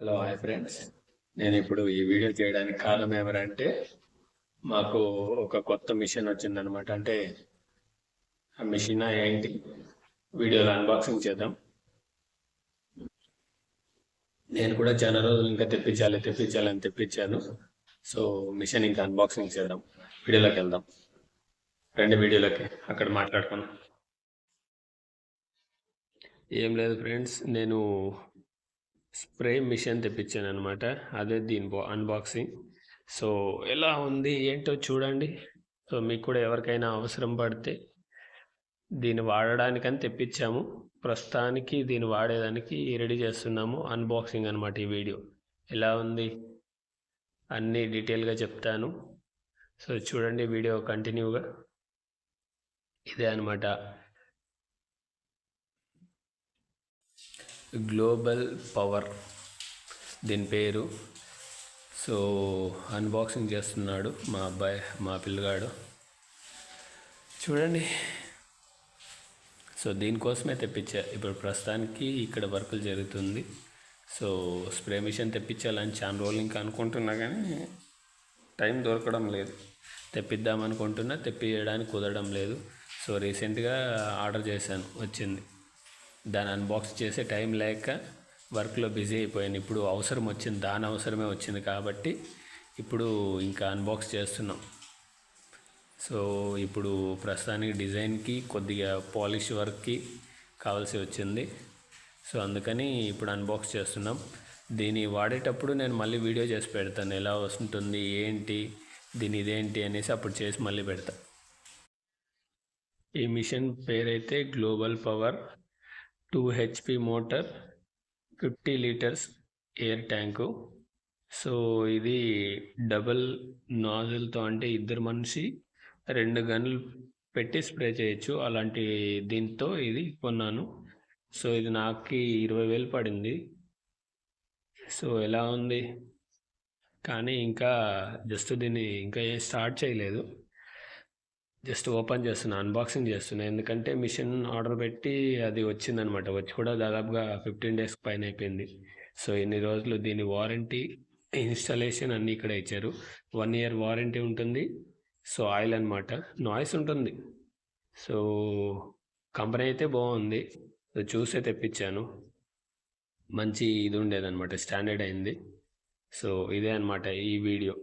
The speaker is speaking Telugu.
హలో హాయ్ ఫ్రెండ్స్ నేను ఇప్పుడు ఈ వీడియో చేయడానికి కారణం ఏమరంటే మాకు ఒక కొత్త మిషన్ వచ్చిందనమాట అంటే ఆ మిషన్ ఏంటి? వీడియోలో అన్బాక్సింగ్ చేద్దాం. నేను కూడా చాలా రోజులు ఇంకా తెప్పించాలి తెప్పించాలి అని తెప్పించాను. సో మిషన్ ఇంకా అన్బాక్సింగ్ చేద్దాం. వీడియోలోకి వెళ్దాం. రెండు వీడియోలకి అక్కడ మాట్లాడుకుందాం. ఏం లేదు ఫ్రెండ్స్ నేను స్ప్రే మిషన్ తెప్పించాను అనమాట అదే దీని అన్బాక్సింగ్ సో ఎలా ఉంది ఏంటో చూడండి. సో మీకు కూడా ఎవరికైనా అవసరం పడితే దీన్ని వాడడానికని తెప్పించాము. ప్రస్తుతానికి దీన్ని వాడేదానికి రెడీ చేస్తున్నాము. అన్బాక్సింగ్ అనమాట ఈ వీడియో. ఎలా ఉంది? అన్నీ డీటెయిల్గా చెప్తాను. సో చూడండి వీడియో కంటిన్యూగా. ఇదే అనమాట గ్లోబల్ పవర్ దీని పేరు. సో అన్బాక్సింగ్ చేస్తున్నాడు మా అబ్బాయి మా పిల్లగాడు. చూడండి. సో దీనికోసమే తెప్పించా. ఇప్పుడు ప్రస్తుతానికి ఇక్కడ వర్కులు జరుగుతుంది. సో స్ప్రే మిషన్ తెప్పించాలని చాలా రోజులు ఇంకా అనుకుంటున్నా కానీ టైం దొరకడం లేదు. తెప్పిద్దాం అనుకుంటున్నా తెప్పియడానికి కుదరడం లేదు. సో రీసెంట్గా ఆర్డర్ చేశాను వచ్చింది. దాన్ని అన్బాక్స్ చేసే టైం లేక వర్క్లో బిజీ అయిపోయాను. ఇప్పుడు అవసరం వచ్చింది దాని అవసరమే వచ్చింది కాబట్టి ఇప్పుడు ఇంకా అన్బాక్స్ చేస్తున్నాం. సో ఇప్పుడు ప్రస్తుతానికి డిజైన్కి కొద్దిగా పాలిష్ వర్క్కి కావాల్సి వచ్చింది. సో అందుకని ఇప్పుడు అన్బాక్స్ చేస్తున్నాం. దీన్ని వాడేటప్పుడు నేను మళ్ళీ వీడియో చేసి పెడతాను. ఎలా వస్తుంటుంది ఏంటి దీని ఇదేంటి అనేసి అప్పుడు చేసి మళ్ళీ పెడతా. ఈ మిషన్ పేరైతే global power two HP motor fifty litres air tank. So ఇది డబల్ నాజిల్తో అంటే ఇద్దరు మనిషి రెండు గన్లు పెట్టి స్ప్రే చేయొచ్చు. అలాంటి దీంతో ఇది కొన్నాను. సో ఇది నాకు ఇరవై వేలు పడింది. సో ఎలా ఉంది? కానీ ఇంకా జస్ట్ దీన్ని ఇంకా ఏం స్టార్ట్ చేయలేదు. జస్ట్ ఓపెన్ చేస్తున్నా అన్బాక్సింగ్ చేస్తున్నా. ఎందుకంటే మిషన్ ఆర్డర్ పెట్టి అది వచ్చిందనమాట. వచ్చి కూడా దాదాపుగా ఫిఫ్టీన్ డేస్ పైన అయిపోయింది. సో ఇన్ని రోజులు దీని వారంటీ ఇన్స్టాలేషన్ అన్నీ ఇక్కడ ఇచ్చారు. వన్ ఇయర్ వారంటీ ఉంటుంది. సో ఆయిల్ అనమాట నాయిస్ ఉంటుంది. సో కంపెనీ అయితే బాగుంది. చూసే తెప్పించాను. మంచి ఇది ఉండేదన్నమాట. స్టాండర్డ్ అయింది. సో ఇదే అనమాట ఈ వీడియో